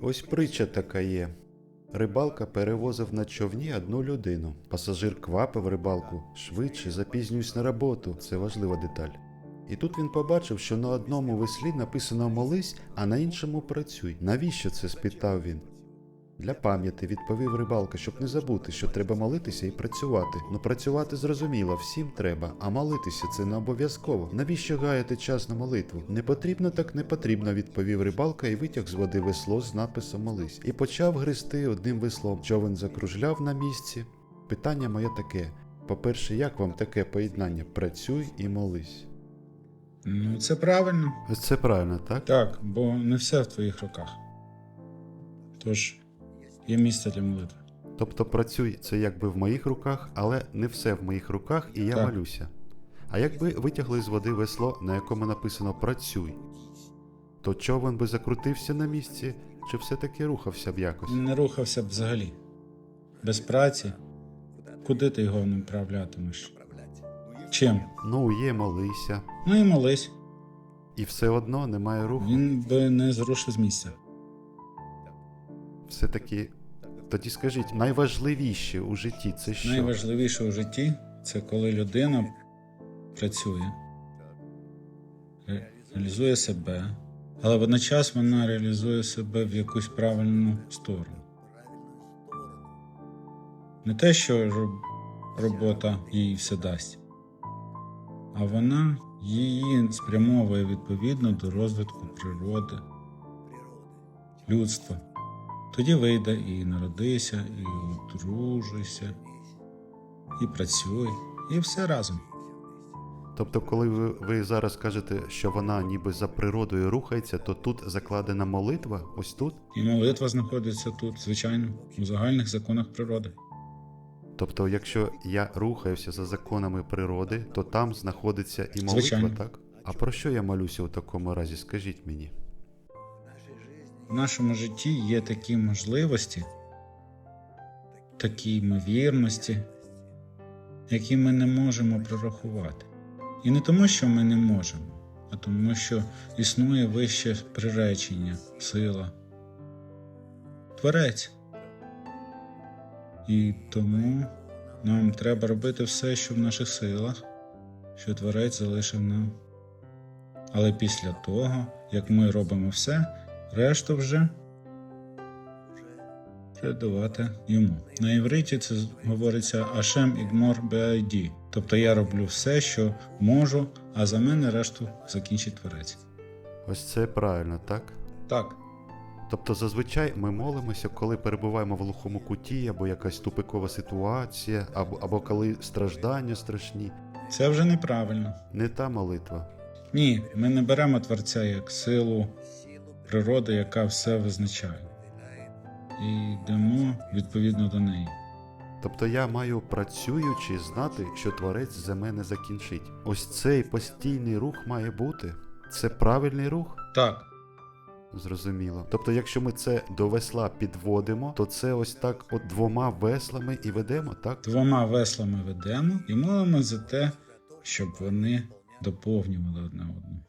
Ось притча така є. Рибалка перевозив на човні одну людину. Пасажир квапив рибалку швидше, запізнююсь на роботу. Це важлива деталь. І тут він побачив, що на одному веслі написано молись, а на іншому працюй. Навіщо це? спитав він. Для пам'яті відповів рибалка, щоб не забути, що треба молитися і працювати. Ну працювати зрозуміло, всім треба, а молитися це не обов'язково. Навіщо гаяти час на молитву? Не потрібно, так не потрібно, відповів рибалка і витяг з води весло з написом молись. І почав гристи одним веслом. Човен закружляв на місці. Питання моє таке: по-перше, як вам таке поєднання? Працюй і молись. Ну, це правильно. Це правильно, так? Так, бо не все в твоїх руках. Тож, є місце для молитви. Тобто працюй це якби в моїх руках, але не все в моїх руках, і я Так. молюся. А якби витягли з води весло, на якому написано працюй, то човен би закрутився на місці, чи все-таки рухався б якось? Не рухався б взагалі. Без праці. Куди ти його направлятимеш? Чим? Ну, є молися, Ну і молись. і все одно немає руху. Він би не зрушив з місця. Все-таки. Тоді скажіть, найважливіше у житті це що? Найважливіше у житті це коли людина працює, реалізує себе, але водночас вона реалізує себе в якусь правильну сторону. Не те, що робота їй все дасть, а вона її спрямовує відповідно до розвитку природи, людства. Тоді вийде і народися, і одружуйся, і працюй, і все разом. Тобто, коли ви, ви зараз кажете, що вона ніби за природою рухається, то тут закладена молитва, ось тут. І молитва знаходиться тут, звичайно, у загальних законах природи. Тобто, якщо я рухаюся за законами природи, то там знаходиться і молитва, Звичайно. так? А про що я молюся у такому разі? Скажіть мені. В нашому житті є такі можливості, такі ймовірності, які ми не можемо прорахувати. І не тому, що ми не можемо, а тому, що існує вище приречення, сила, творець. І тому нам треба робити все, що в наших силах, що творець залишив нам. Але після того, як ми робимо все, решту вже передавати йому. На івриті це говориться Ашем Ігмор Беайді. Тобто я роблю все, що можу, а за мене решту закінчить творець. Ось це правильно, так? Так, Тобто, зазвичай ми молимося, коли перебуваємо в глухому куті, або якась тупикова ситуація, або, або коли страждання страшні. це вже неправильно. Не та молитва. Ні, ми не беремо творця як силу природи, яка все визначає. І йдемо відповідно до неї. Тобто я маю працюючи знати, що творець за мене закінчить. Ось цей постійний рух має бути. Це правильний рух? Так, Зрозуміло. Тобто, якщо ми це до весла підводимо, то це ось так от двома веслами і ведемо, так? двома веслами ведемо і молимо за те, щоб вони доповнювали одне одного.